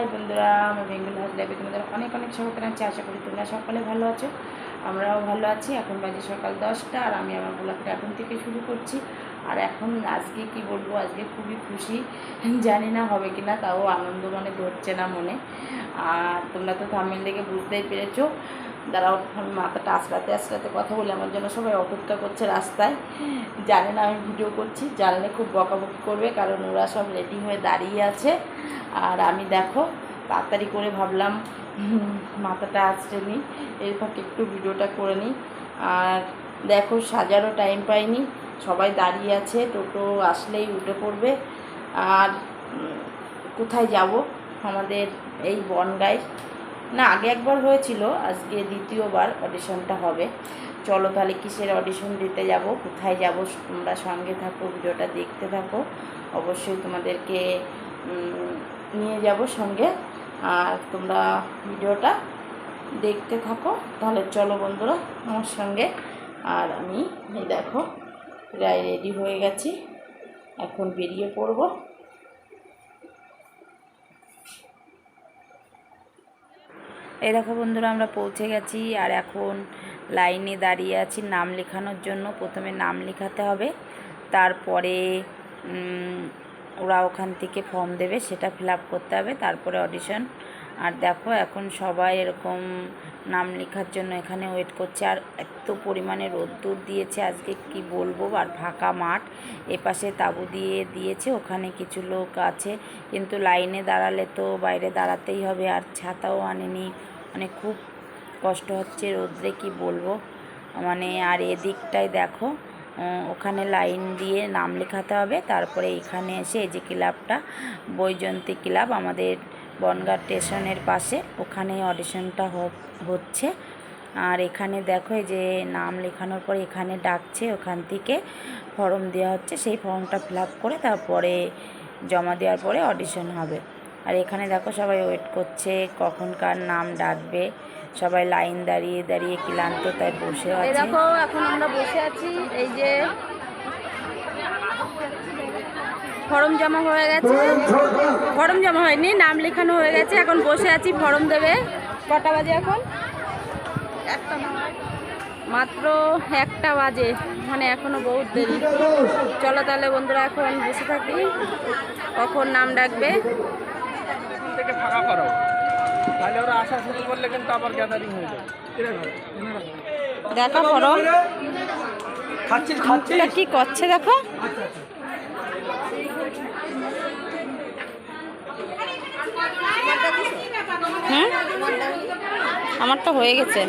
High বন্ধুরা আমার Bengal house লাইফে তোমাদের অনেক অনেক স্বাগত জানাচ্ছি। আশা করি তোমরা সকলে ভালো আছো, আমরাও ভালো আছি। এখন বাজে সকাল দশটা আর আমি আমার ব্লগটা এখন থেকে শুরু করছি। আর এখন আজকে কি বলব, আজকে খুবই খুশি, জানি না হবে কি না তাও আনন্দ মানে ধরছে না মনে। আর তোমরা তো থামিল দেখে বুঝতেই পেরেছ। দাঁড়াও আমি মাথাটা আসরাতে আসরাতে কথা বলে। আমার জন্য সবাই অপেক্ষা করছে রাস্তায়। জানে না আমি ভিডিও করছি, জানলে খুব বকাবকি করবে, কারণ ওরা সব রেডি হয়ে দাঁড়িয়ে আছে। আর আমি দেখো, তাড়াতাড়ি করে ভাবলাম মাথাটা আসতে নিই, এর ফাঁকে একটু ভিডিওটা করে নিই। আর দেখো, সাজারও টাইম পাইনি, সবাই দাঁড়িয়ে আছে, টোটো আসলেই উঠে পড়বে। আর কোথায় যাব? আমাদের এই বনগায়। না, আগে একবার হয়েছিল, আজকে দ্বিতীয়বার অডিশনটা হবে। চলো তাহলে কিসের অডিশন দিতে যাব, কোথায় যাব, তোমরা সঙ্গে থাকো, ভিডিওটা দেখতে থাকো। অবশ্যই তোমাদেরকে নিয়ে যাব সঙ্গে। আর তোমরা ভিডিওটা দেখতে থাকো। তাহলে চলো বন্ধুরা, আমার সঙ্গে। আর আমি দেখো, প্রায় রেডি হয়ে গেছি। এখন বেরিয়ে পড়ব। এই দেখো বন্ধুরা, আমরা পৌঁছে গেছি আর এখন লাইনে দাঁড়িয়ে আছি নাম লেখানোর জন্য। প্রথমে নাম লেখাতে হবে, তারপরে ওরা ওখান থেকে ফর্ম দেবে, সেটা ফিল করতে হবে, তারপরে অডিশন আর দেখো, এখন সবাই এরকম নাম লেখার জন্য এখানে ওয়েট করছে। আর এত পরিমাণে রোদ্দুর দিয়েছে, আজকে কি বলব? আর ফাঁকা মাঠ এপাশে তাঁবু দিয়ে দিয়েছে, ওখানে কিছু লোক আছে। কিন্তু লাইনে দাঁড়ালে তো বাইরে দাঁড়াতেই হবে, আর ছাতাও আনেনি। মানে খুব কষ্ট হচ্ছে রোদ্রে, কি বলব? মানে আর এদিকটায় দেখো ওখানে লাইন দিয়ে নাম লেখাতে হবে। তারপরে এখানে এসে এই যে ক্লাবটা, বৈজয়ন্তী ক্লাব, আমাদের বনগাঁ স্টেশনের পাশে। ওখানে অডিশনটা হচ্ছে। আর এখানে দেখো যে নাম লেখানোর পরে এখানে ডাকছে, ওখান থেকে ফর্ম দেওয়া হচ্ছে। সেই ফর্মটা ফিল করে তারপরে জমা দেওয়ার পরে অডিশন হবে। আর এখানে দেখো সবাই ওয়েট করছে, কখন কার নাম ডাকবে। সবাই লাইন দাঁড়িয়ে দাঁড়িয়ে ক্লান্ত তাই বসে আছে। দেখো, এখন আমরা বসে আছি। এই যে ফর্ম জমা হয়ে গেছে। ফর্ম জমা হয়নি নাম লেখানো হয়ে গেছে এখন বসে আছি ফর্ম দেবে। কটা বাজে এখন? মাত্র একটা বাজে মানে এখনও বহুত দেরি। চলো তাহলে বন্ধুরা এখন বসে থাকি। কখন নাম ডাকবে? থেকে ফাঁকা করো। তাহলে ওরা আসা শুরু করলে কিন্তু আবার গ্যাদারিং হয়ে যাবে। দেখো ফর্ম কি করছে দেখো? হুম আমার তো হয়ে গেছে।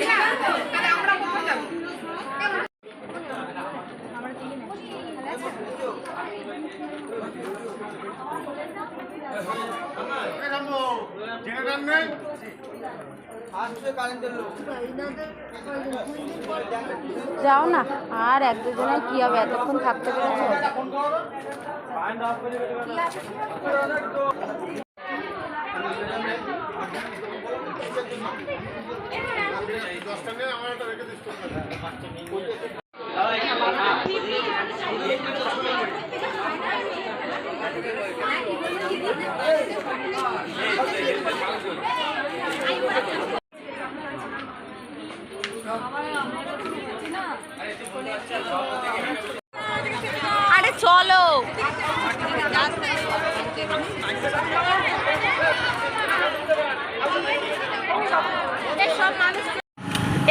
যাও না, আর এক দুজনের কি হবে? এতক্ষণ থাকতে পেরেছ? আরে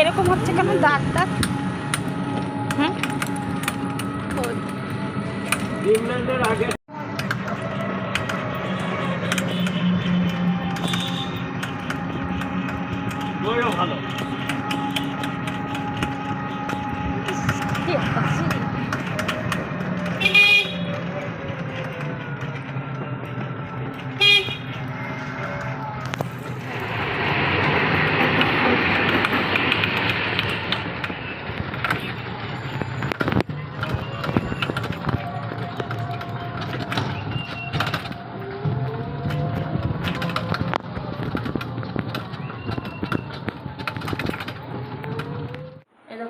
এরকম হচ্ছে কেমন দাগ দাগ? হুম? ভালো।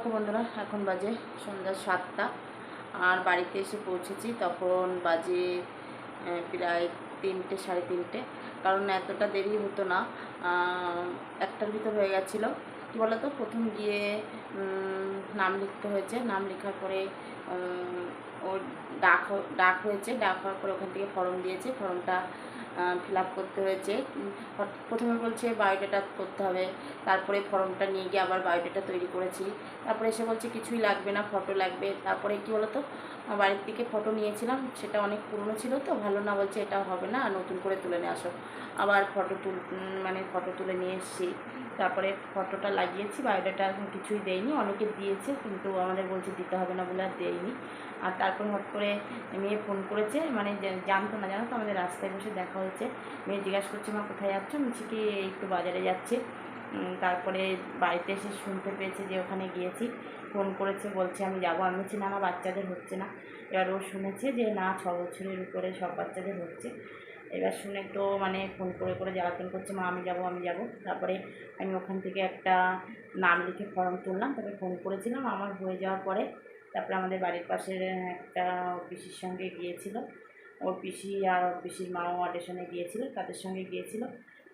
দেখো বন্ধুরা, এখন বাজে সন্ধ্যা সাতটা আর বাড়িতে এসে পৌঁছেছি। তখন বাজে প্রায় তিনটে, সাড়ে তিনটে। কারণ এতটা দেরি হতো না একটার ভিতর হয়ে গেছিল। কী বলো তো প্রথম গিয়ে নাম লিখতে হয়েছে। নাম লেখার পরে ওর ডাক ডাক হয়েছে। ডাক হওয়ার পরে ওখান থেকে ফর্ম দিয়েছে। ফর্মটা ফিল করতে হয়েছে। প্রথমে বলছে বায়োডাটা করতে হবে। তারপরে ফর্মটা নিয়ে গিয়ে আবার বায়োডাটা তৈরি করেছি। তারপরে এসে বলছে কিছুই লাগবে না, ফটো লাগবে। তারপরে কী বলো তো আমার বাড়ির থেকে ফটো নিয়েছিলাম। সেটা অনেক পুরনো ছিল তো, ভালো না বলছে এটা হবে না নতুন করে তুলে নিয়ে আসো। আবার ফটো তুল মানে ফটো তুলে নিয়ে এসেছি। তারপরে ফটোটা লাগিয়েছি, বায়োডাটা কিছুই দেয়নি। অনেকে দিয়েছে, কিন্তু আমাদের বলছে দিতে হবে না বলে আর দেয়নি। আর তারপর হট করে মেয়ে ফোন করেছে মানে জানতো না জানো তো আমাদের রাস্তায় বসে দেখা হয়েছে। মেয়ে জিজ্ঞাসা করছে, মা, কোথায় যাচ্ছ? আমি কি, একটু বাজারে যাচ্ছে। তারপরে বাড়িতে এসে শুনতে পেয়েছে যে ওখানে গিয়েছি। ফোন করেছে, বলছে, আমি যাব। আমি বলছি, না না বাচ্চাদের হচ্ছে না। এবার ও শুনেছে যে, না, ছ বছরের উপরে সব বাচ্চাদের হচ্ছে। এবার শুনে তো মানে ফোন করে করে জ্বালাতন করছে, মা, আমি যাব আমি যাব। তারপরে আমি ওখান থেকে একটা নাম লিখে ফর্ম তুললাম, তারপরে ফোন করেছিলাম। আমার হয়ে যাওয়ার পরে তারপরে আমাদের বাড়ির পাশের একটা পিসির সঙ্গে গিয়েছিল। ওর পিসি আর ওর পিসির মাও অডিশনে গিয়েছিল, তাদের সঙ্গে গিয়েছিল।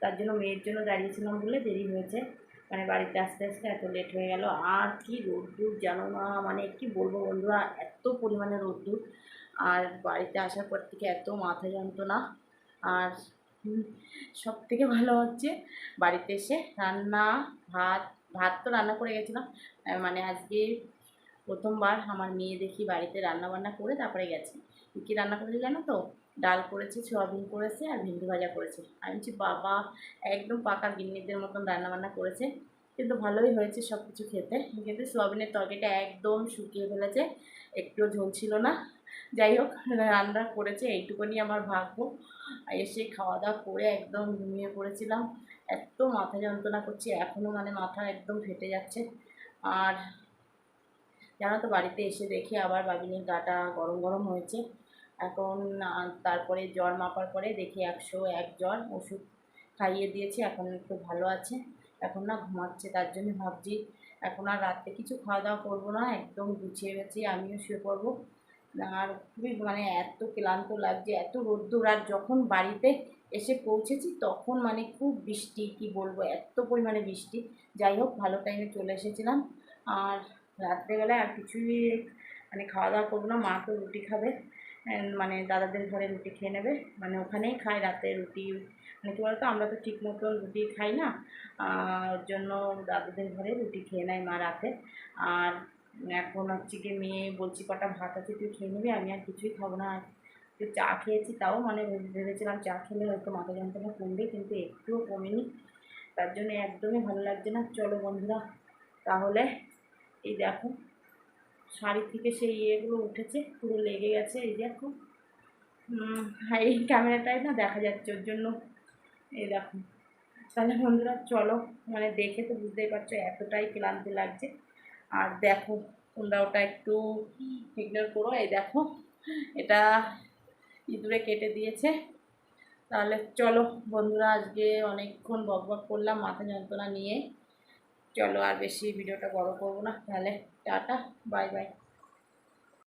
তার জন্য মেয়ের জন্য দাঁড়িয়েছিলাম বলে দেরি হয়েছে। মানে বাড়িতে আসতে আসতে এত লেট হয়ে গেল। আর কি রোদ্দুর জানো না মানে কি বলব বন্ধুরা, এত পরিমাণে রোদ্দুর। আর বাড়িতে আসার পর থেকে এত মাথা যন্ত্রণা। আর সব থেকে ভালো হচ্ছে বাড়িতে এসে রান্না, ভাত ভাত তো রান্না করে গেছিলাম। মানে আজকে প্রথমবার আমার মেয়ে দেখি বাড়িতে রান্না বান্না করে তারপরে গেছে। কী রান্না করেছে জানো তো? ডাল করেছে, সোয়াবিন করেছে আর ভেন্ডি ভাজা করেছে। আমি বলছি, বাবা, একদম পাকা গিন্নিদের মতন রান্না বান্না করেছে। কিন্তু ভালোই হয়েছে সব কিছু খেতে কিন্তু সোয়াবিনের তরকারিটা একদম শুকিয়ে ফেলেছে। একটুও ঝোল ছিল না। যাই হোক, রান্না করেছে, এইটুকুনি আমার ভাগ্য। এসে খাওয়া দাওয়া করে একদম ঘুমিয়ে পড়েছিলাম। এত মাথা যন্ত্রণা করছে এখনও মানে মাথা একদম ফেটে যাচ্ছে। আর জানো তো, বাড়িতে এসে দেখি আবার বাবিনীর গাটা গরম গরম হয়েছে। এখন তারপরে জ্বর মাপার পরে দেখি একশো এক জ্বর, ওষুধ খাইয়ে দিয়েছে, এখন একটু ভালো আছে। এখন না ঘুমাচ্ছে, তার জন্য ভাবছি, এখন আর রাত্রে কিছু খাওয়া দাওয়া করব না, একদম গুছিয়ে গেছি, আমিও শুয়ে পড়ব। আর খুবই মানে এত ক্লান্ত লাগছে, এত রোদ্দুর, আর যখন বাড়িতে এসে পৌঁছেছি তখন মানে খুব বৃষ্টি, কি বলব, এত পরিমাণে বৃষ্টি। যাই হোক, ভালো টাইমে চলে এসেছিলাম। আর রাত্রেবেলায় আর কিছুই মানে খাওয়া দাওয়া করব না, মা তো রুটি খাবে। মানে দাদাদের ঘরে রুটি খেয়ে নেবে। মানে ওখানেই খায় রাতে রুটি। মানে কী বলতো, আমরা তো ঠিক মতো রুটি খাই না। ওর জন্য দাদাদের ঘরে রুটি খেয়ে নেয় মা রাতে। আর এখন হচ্ছে কি মেয়ে বলছি, কটা ভাত আছে তুই খেয়ে নিবি? আমি আর কিছুই খাব না। একটু চা খেয়েছি তাও। মানে ভেবে- ভেবেছিলাম চা খেলে হয়তো মাথা যন্ত্রণা কমবে, কিন্তু একটুও কমেনি। তার জন্য একদমই ভালো লাগছে না। চলো বন্ধুরা, তাহলে এই দেখো। শাড়ি থেকে সেই ইয়েগুলো উঠেছে, পুরো লেগে গেছে, এই দেখো। এই ক্যামেরাটাই না দেখা যাচ্ছে ওর জন্য। এই দেখো। তাহলে বন্ধুরা, চলো মানে দেখে তো বুঝতেই পারছ এতটাই ক্লান্তি লাগছে। আর দেখো, তোমরা ওটা একটু ইগনোর করো, এই দেখো, এটা ইঁদুরে কেটে দিয়েছে। তাহলে চলো, বন্ধুরা, আজকে অনেকক্ষণ বক বক করলাম, মাথা যন্ত্রণা নিয়ে। চলো আর বেশি ভিডিওটা বড় করব না তাহলে টাটা বাই বাই।